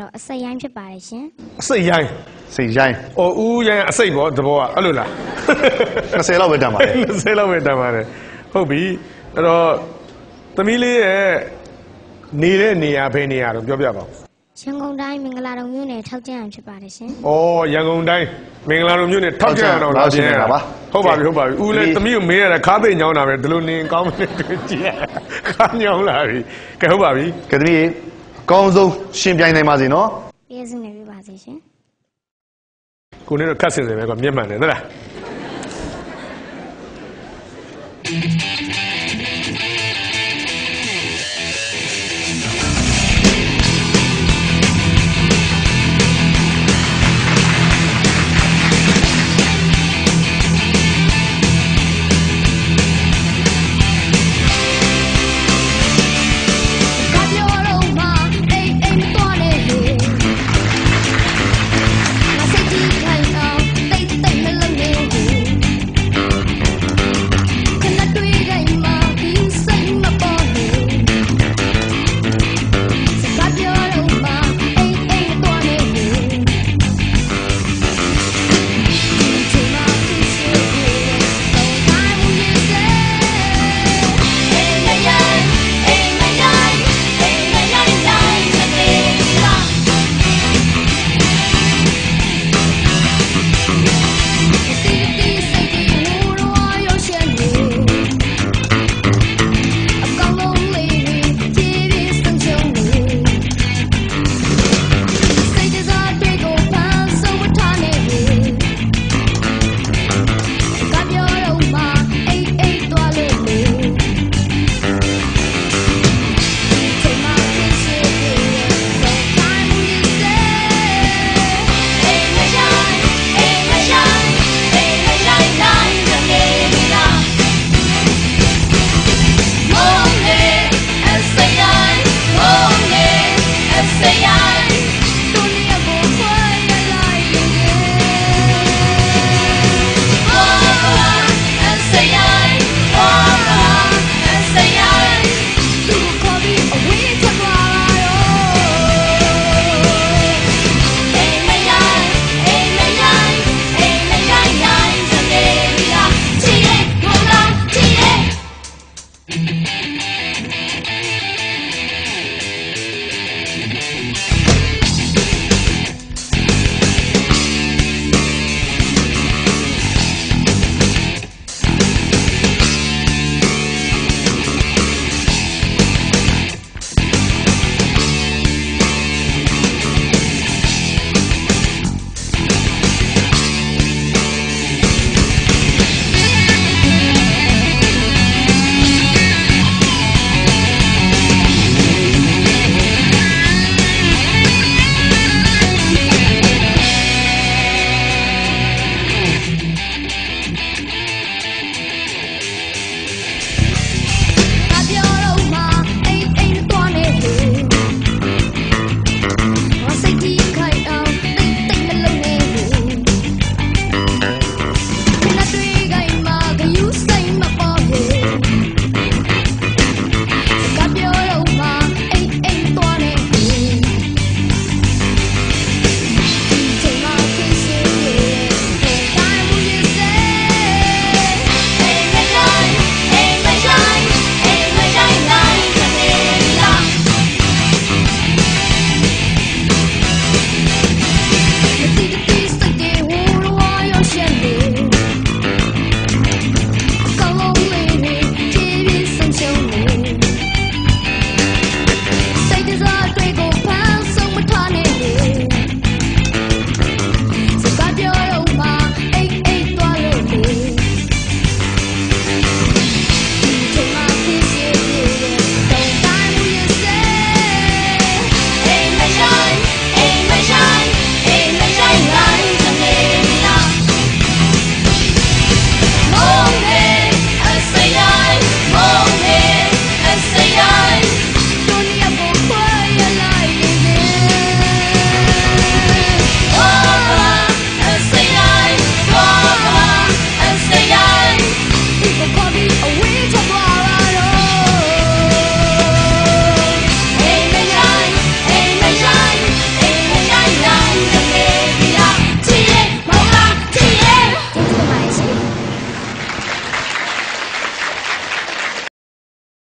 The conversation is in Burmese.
တော့အစိတ်ရိုင်းဖြစ်ပါတယ်ရှင်အစိတ်ရိုင်းစိတ်ရိုင်း။အော်ဦးရိုင်းအစိတ်ပေါ့သဘောကအဲ့လိုလား20လောက်ပဲတန်ပါတယ်20လောက်ပဲတန်ပါတယ်။ဟုတ်ပြီ။အဲ့တော့သမီးလေးရဲ့နေတဲ့နေရာဘယ်နေရာတော့ပြောပြပါဦးရန်ကုန်တိုင်းမင်္ဂလာတုံမြို့နယ်ထောက်ကျန်းဖြစ်ပါတယ်ရှင်။အော်ရန်ကုန်တိုင်းမင်္ဂလာတို့မြို့နယ်ထောက်ကြရတော့ထောက်ကြရတာပါဟုတ်ပါပြီဟုတ်ပါပြီ။ဦးလည်းသမီးကိုမေးရတာခါးသိမ်ညောင်းတာပဲဒီလိုနေကောင်းမနေတွေ့ကြည့်ရ။ခါးညောင်းလာပြီ။ကဲဟုတ်ပါပြီကဲသမီးအ ကောင်းဆုံးရှင်ပြိုင်နိုင်ပါစေနော်ပြည့်စုံနေပြီပါစေရှင်။ကိုနေတော့ခက်စင်စင်ပဲကွာမျက်မှန်တယ်ဟုတ်လား။